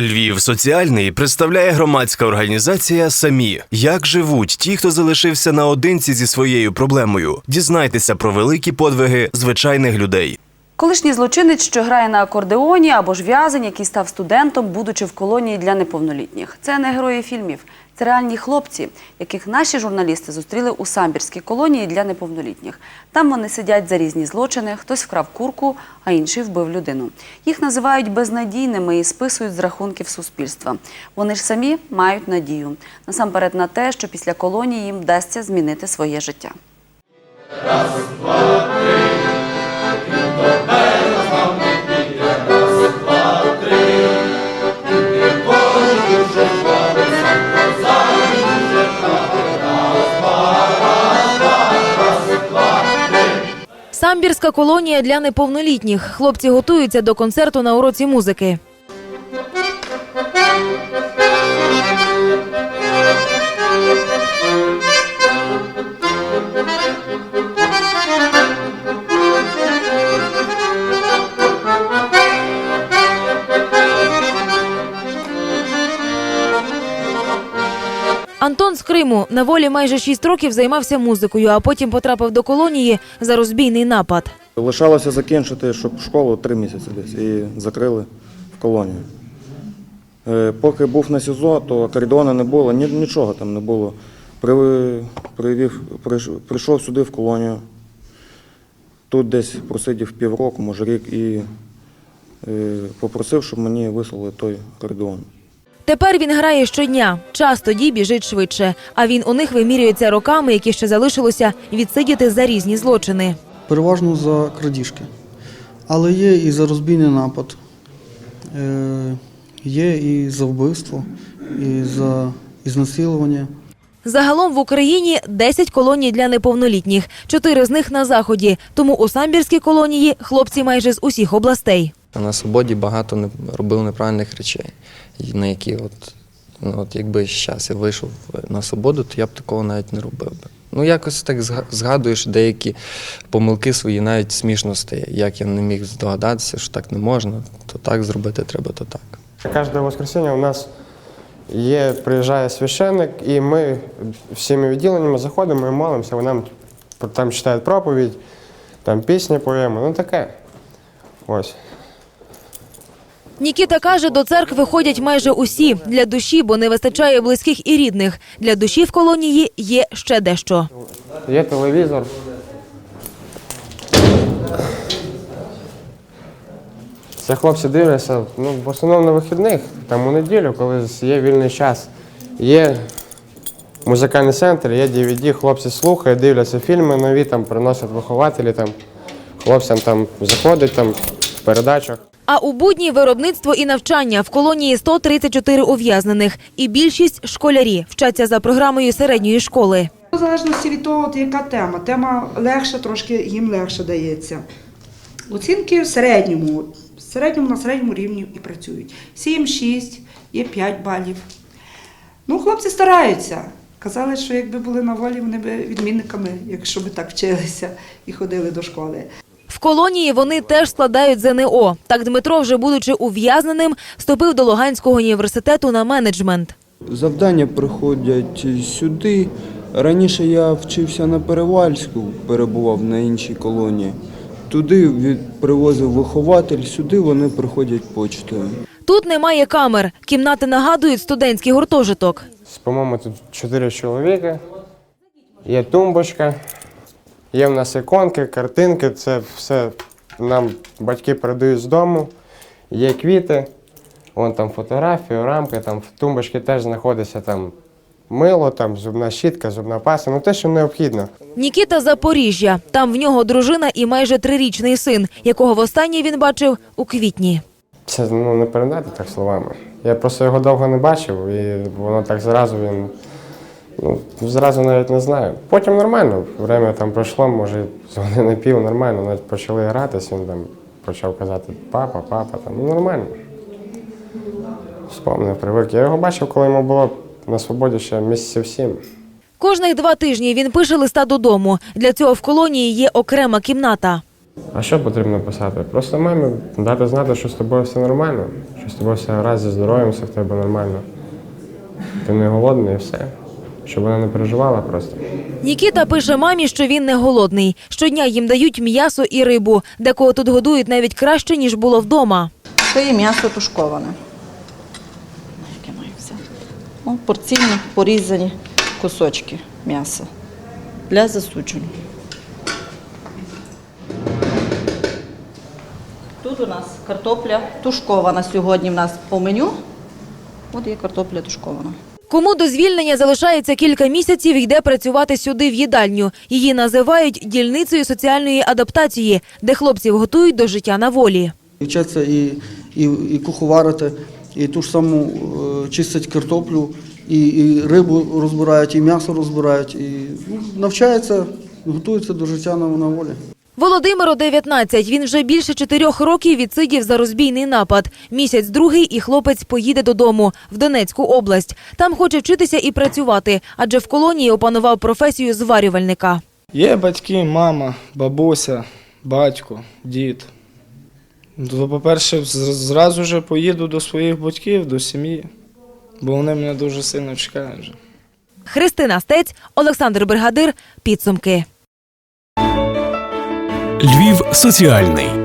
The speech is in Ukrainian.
Львів соціальний представляє громадська організація Самі. Як живуть ті, хто залишився наодинці зі своєю проблемою? Дізнайтеся про великі подвиги звичайних людей. Колишній злочинець, що грає на акордеоні, або ж в'язень, який став студентом, будучи в колонії для неповнолітніх. Це не герої фільмів, це реальні хлопці, яких наші журналісти зустріли у самбірській колонії для неповнолітніх. Там вони сидять за різні злочини, хтось вкрав курку, а інший вбив людину. Їх називають безнадійними і списують з рахунків суспільства. Вони ж самі мають надію насамперед на те, що після колонії їм вдасться змінити своє життя. Самбірська колонія для неповнолітніх. Хлопці готуються до концерту на уроці музики. Антон з Криму на волі майже 6 років займався музикою, а потім потрапив до колонії за розбійний напад. Лишалося закінчити щоб школу три місяці десь і закрили в колонію. Е, Поки був на СІЗО, то акордеона не було, нічого там не було. Привів, прийшов сюди в колонію. Тут десь просидів півроку, може рік, і е, попросив, щоб мені вислали той акордеон. Тепер він грає щодня. Час тоді біжить швидше. А він у них вимірюється роками, які ще залишилося відсидіти за різні злочини. Переважно за крадіжки. Але є і за розбійний напад, е, є і за вбивство, і за ізнасилування. Загалом в Україні 10 колоній для неповнолітніх, чотири з них на заході. Тому у самбірській колонії хлопці майже з усіх областей. На свободі багато не робив неправильних речей, на які от, ну, от якби зараз я вийшов на свободу, то я б такого навіть не робив би. Ну, якось так згадуєш деякі помилки свої, навіть смішно стає. Як я не міг здогадатися, що так не можна, то так зробити треба, то так. Кожне воскресенье у нас є, приїжджає священник, і ми всіми відділеннями заходимо і молимося. Нам там читають проповідь, там пісні поємо, ну таке. Ось. Нікіта каже, до церкви ходять майже усі для душі, бо не вистачає близьких і рідних. Для душі в колонії є ще дещо. Є телевізор. Це хлопці дивляться, ну, в основному на вихідних, там у неділю, коли є вільний час. Є музикальний центр, є DVD, хлопці слухають, дивляться фільми нові, там приносять вихователі, там, хлопцям там заходять там, в передачах. А у будні виробництво і навчання в колонії 134 ув'язнених, і більшість школярі вчаться за програмою середньої школи. В залежності від того, яка тема. Тема легша, трошки їм легше дається. Оцінки в середньому, в середньому на середньому рівні і працюють. 7, 6, є 5 балів. Ну, хлопці стараються. Казали, що якби були на волі, вони б відмінниками, якщо б так вчилися і ходили до школи. Колонії вони теж складають ЗНО. Так Дмитро, вже будучи ув'язненим, вступив до Луганського університету на менеджмент. Завдання приходять сюди. Раніше я вчився на Перевальську, перебував на іншій колонії. Туди від- привозив вихователь, сюди вони приходять почтою. Тут немає камер. Кімнати нагадують студентський гуртожиток. По-моєму, тут чотири чоловіки, є тумбочка, є в нас іконки, картинки, це все нам батьки передають з дому, є квіти, вон там фотографії, рамки, там в тумбочці теж знаходиться там мило, там зубна щітка, зубна паста, ну те, що необхідно. Нікіта Запоріжжя. Там в нього дружина і майже трирічний син, якого востаннє він бачив у квітні. Це ну, не передати так словами. Я просто його довго не бачив, і воно так зразу він. Ну, зразу навіть не знаю. Потім нормально. Время там пройшло, може, з години пів нормально, навіть почали гратися, він там почав казати папа, папа, там, ну нормально. Вспомнив, привик. Я його бачив, коли йому було на свободі ще місяців сім. Кожних два тижні він пише листа додому. Для цього в колонії є окрема кімната. А що потрібно писати? Просто мамі дати знати, що з тобою все нормально, що з тобою все гаразд зі здоров'ям, все в тебе нормально. Ти не голодний і все. Щоб вона не переживала просто. Нікіта пише мамі, що він не голодний. Щодня їм дають м'ясо і рибу. Декого тут годують навіть краще, ніж було вдома. Це є м'ясо тушковане. Яке маю взяти? О, порційні порізані кусочки м'яса для засудження. Тут у нас картопля тушкована сьогодні в нас по меню. От є картопля тушкована. Кому до звільнення залишається кілька місяців, йде працювати сюди в їдальню. Її називають дільницею соціальної адаптації, де хлопців готують до життя на волі. Вчаться і, і, і куховарити, і ту ж саму е, чистять картоплю, і, і рибу розбирають, і м'ясо розбирають, і ну, навчаються, готуються до життя на, на волі. Володимиру 19. Він вже більше чотирьох років відсидів за розбійний напад. Місяць другий і хлопець поїде додому в Донецьку область. Там хоче вчитися і працювати, адже в колонії опанував професію зварювальника. Є батьки, мама, бабуся, батько, дід. По-перше, зразу ж поїду до своїх батьків, до сім'ї, бо вони мене дуже сильно чекають. Христина Стець, Олександр Бригадир. Підсумки. Львів соціальний